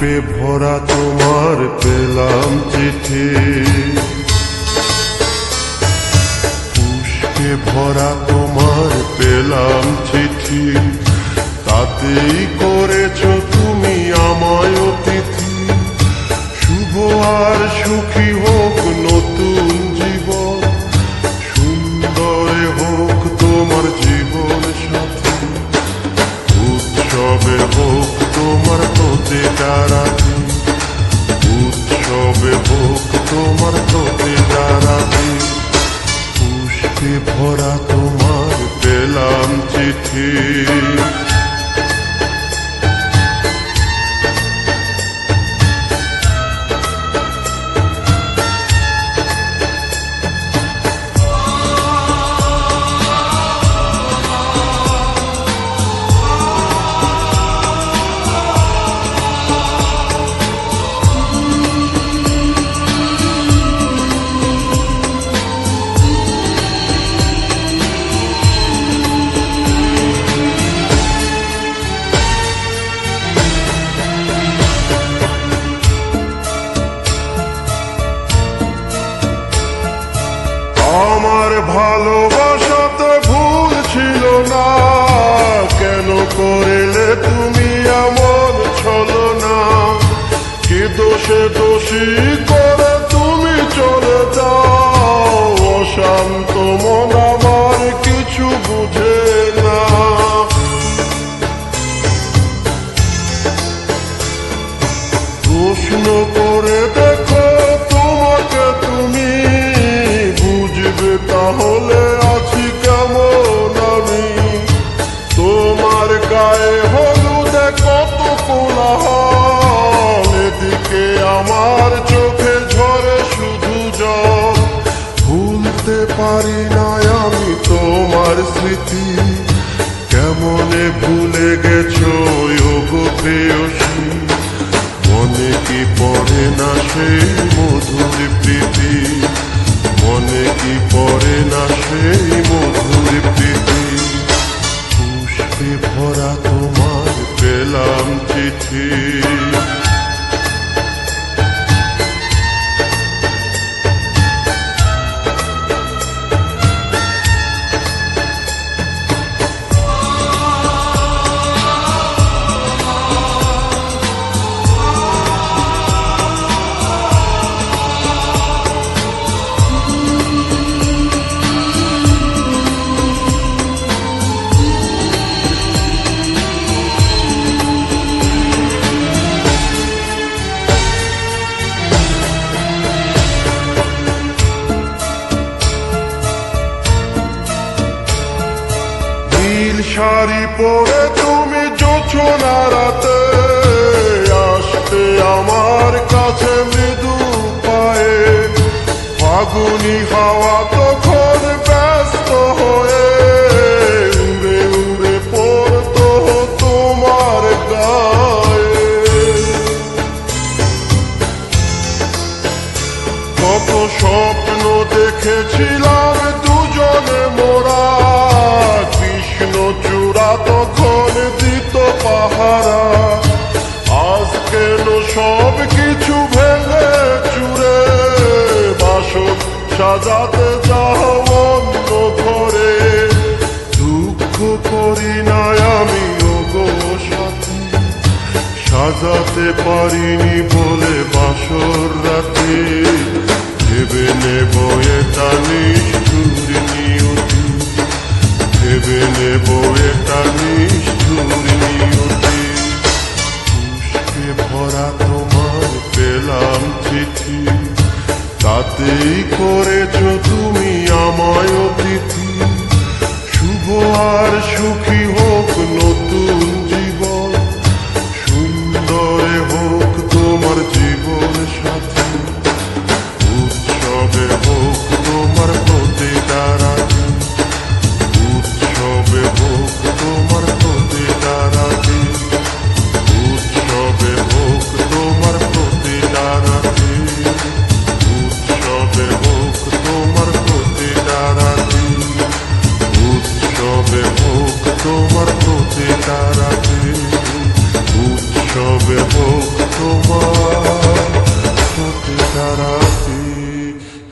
পুষ্পে ভরা তোমার পেলাম চিঠি। পুষ্পে ভরা তোমার পেলাম চিঠি। তাতেই করেছ তুমি আমায় অতিথি। শুভ আর সুখী হোক চিঠি তুমি এমন ছলনা কি দোষে দোষী করে? আমার চোখে ঝরে শুধু জল। ভুলতে পারি না আমি তোমার স্মৃতি। কেমনে ভুলে গেছো গো প্রেয়সী? মনে কি পড়ে না সেই মধুর প্রীতি? মনে কি পড়ে না সেই মধুর প্রীতি? পুষ্পে ভরা তোমার পেলাম চিঠি। শাড়ি পরে তুমি জোছনা রাতে। আসতে আমার কাছে মৃদু পায়ে। ফাগুনি হাওয়া তখন ব্যস্ত হয়ে। তোমার গায়ে। কত স্বপ্ন দেখেছিলাম দুজনে মোরা। কৃষ্ণ তখন দিত পাহারা। আজ কেন সব কিছু ভেঙে চুরে? বাসন সাজাতে চাও অন্য ঘরে। দুঃখ করি না আমি, ওগো সাথী। সাজাতে পারিনি বলে বাসর রাতে। ভেবে নেব এটা নিষ্ঠুর নিয়তি। ভেবে নেব তাতেই করেছ তুমি আমায় অতিথি? শুভ আর সুখী হোক নতুন